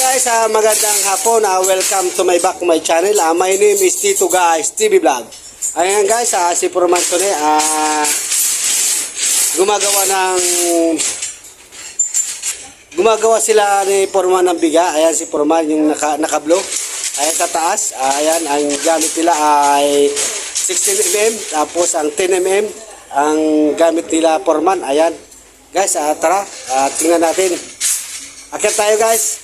guys, ah, magandang hapon. Ah, welcome to my back my channel. Ah, my name is Tito Guys TV Vlog. Ayan guys, ah, si Purman to ah, gumagawa ng gumagawa sila ni Purman ng biga. Ayan si Purman yung naka, naka-blow. Ayan sa taas. Ah, ayan, ang gamit nila ay 16mm. Tapos ang 10mm ang gamit nila Purman. Ayan. Guys, ah, tara. Ah, tingnan natin. Akit tayo guys.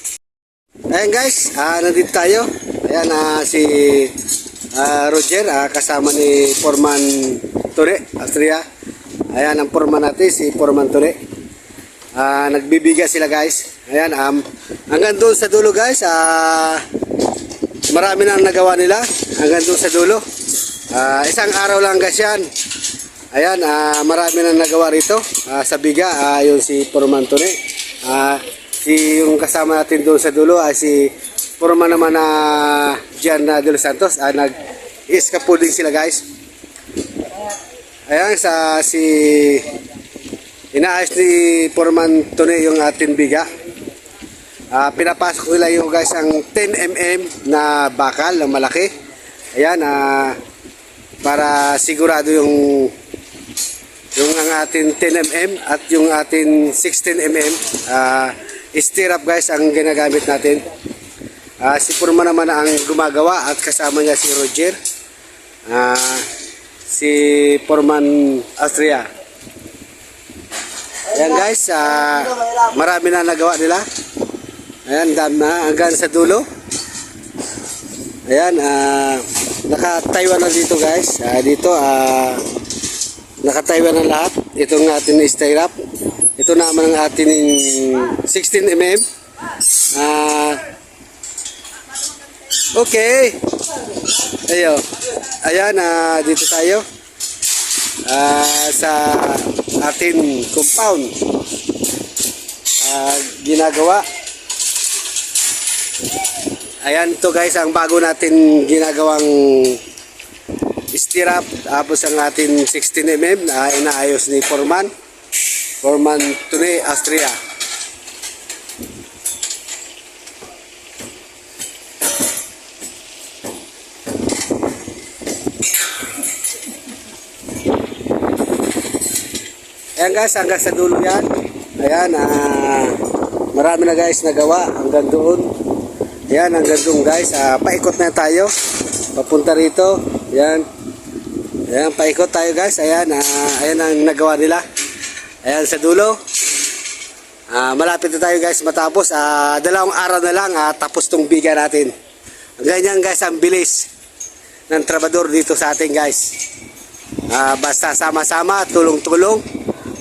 Ayan guys, ah, nandito tayo. Ayan ah, si ah, Roger, ah, kasama ni Forman Ture, Austria. Ayan ang Forman natin, si Forman Ture. Ah, nagbibiga sila guys. Ayan, um, hanggang doon sa dulo guys, ah, marami na nagawa nila. Hanggang doon sa dulo. Ah, isang araw lang guys yan. Ayan, ah, marami na nagawa rito. Ah, sa biga, ah, yung si Forman Ture. Ah, si yung kasama natin doon sa dulo ay si Forman naman na Gian na De Los Santos. Ah, nag-escapo din sila guys. Ayan, sa si inaayos ni Forman Tune yung ating biga. Ah, pinapasok nila yung guys ang 10mm na bakal na malaki. Ayan, ah, para sigurado yung yung ang ating 10mm at yung ating 16mm ah stirrup guys ang ginagamit natin. Ah, si Purma naman ang gumagawa at kasama niya si Roger. Ah, si Purman Austria Ayan guys ah, marami na nagawa nila. Ayan dam na hanggang sa dulo. Ayan ah, naka-Taiwan na dito guys. Ah, dito ah Nakataywan na lahat. Itong ating stirrup. Ito naman ang ating 16mm. Ah okay. Ayo. Ayan, ah, dito tayo. Ah, sa ating compound. Ah, ginagawa. Ayan to guys, ang bago natin ginagawang stirrup tapos ang ating 16mm na inaayos ni Forman Forman Tune Austria Ayan guys, hanggang sa dulo yan. Ayan, ah, marami na guys nagawa hanggang doon. Ayan, hanggang doon guys. Ah, paikot na tayo. Papunta rito. Ayan. Ayan, paikot tayo guys. Ayan, ah, ayan ang nagawa nila. Ayan sa dulo. Ah, malapit na tayo guys matapos. Ah, dalawang araw na lang ah, tapos tong biga natin. Ganyan guys ang bilis ng trabador dito sa atin guys. Ah, basta sama-sama, tulong-tulong,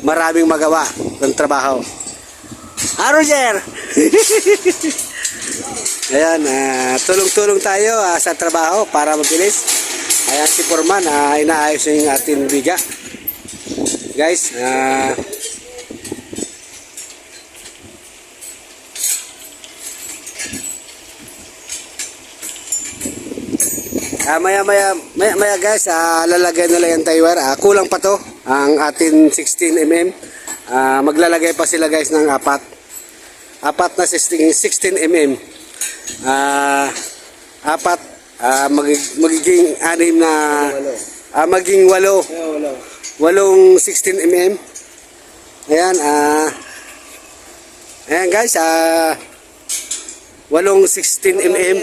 maraming magawa ng trabaho. Ah, Roger! Ayan, tulong-tulong tayo ah, sa trabaho para mabilis. Ayan si Forman, ah, inaayos yung ating biga. Guys, ah, Ah, maya maya maya, maya guys, ah, lalagay nila yung tire. Ah, kulang pa to ang atin 16 mm. Ah, maglalagay pa sila guys ng apat. Apat na 16 16 mm. Ah, apat ah, magig- magiging anim na ah, maging walo. Walong 16 mm. Ayan, ah Ayan guys, ah walong 16 mm.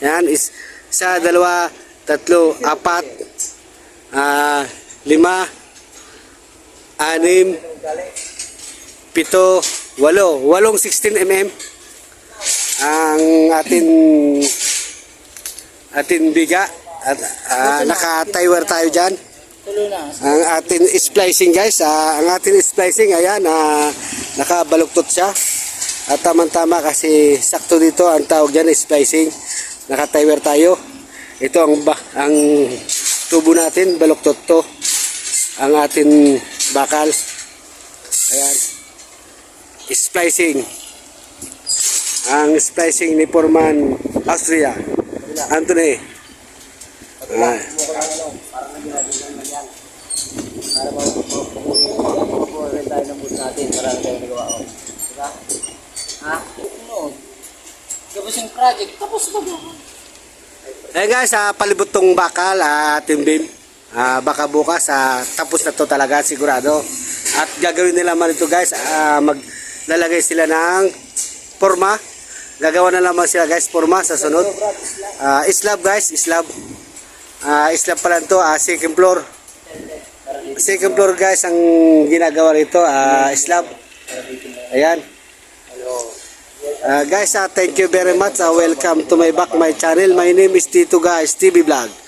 Ayan is isa, dalawa, tatlo, apat, ah, lima, anim, pito, walo. Walong 16 mm ang atin atin biga at ah, naka-tiwer tayo dyan. Ang atin splicing guys, ah, ang atin splicing ayan, ah, nakabaluktot siya. At tamang-tama kasi sakto dito ang tawag dyan splicing. Naka-tiwer tayo. Ito ang ba ang tubo natin, baluktot to. Ang atin bakal. Ayan. Splicing. Ang splicing ni Forman Austria. Anthony. Ah. Para makukuha rin tayo ng bus natin. Marami tayong nagawa. oh. Diba? Ha? Ano? Tapos yung project, tapos na ba? Ayan guys, sa palibot tong bakal, ah, Team Bim. Ah, baka bukas, ah, tapos na to talaga, sigurado. At gagawin nila man ito guys, ah, maglalagay sila ng forma. Gagawa na lamang sila guys, forma sa sunod. Ah, islab guys, islab. Ah, islab pala ito, ah, second floor. Second floor guys, ang ginagawa rito, ah, islab. Ayan. Uh, guys, uh, thank you very much. Uh, welcome to my back my channel. My name is Tito Guys TV Vlog.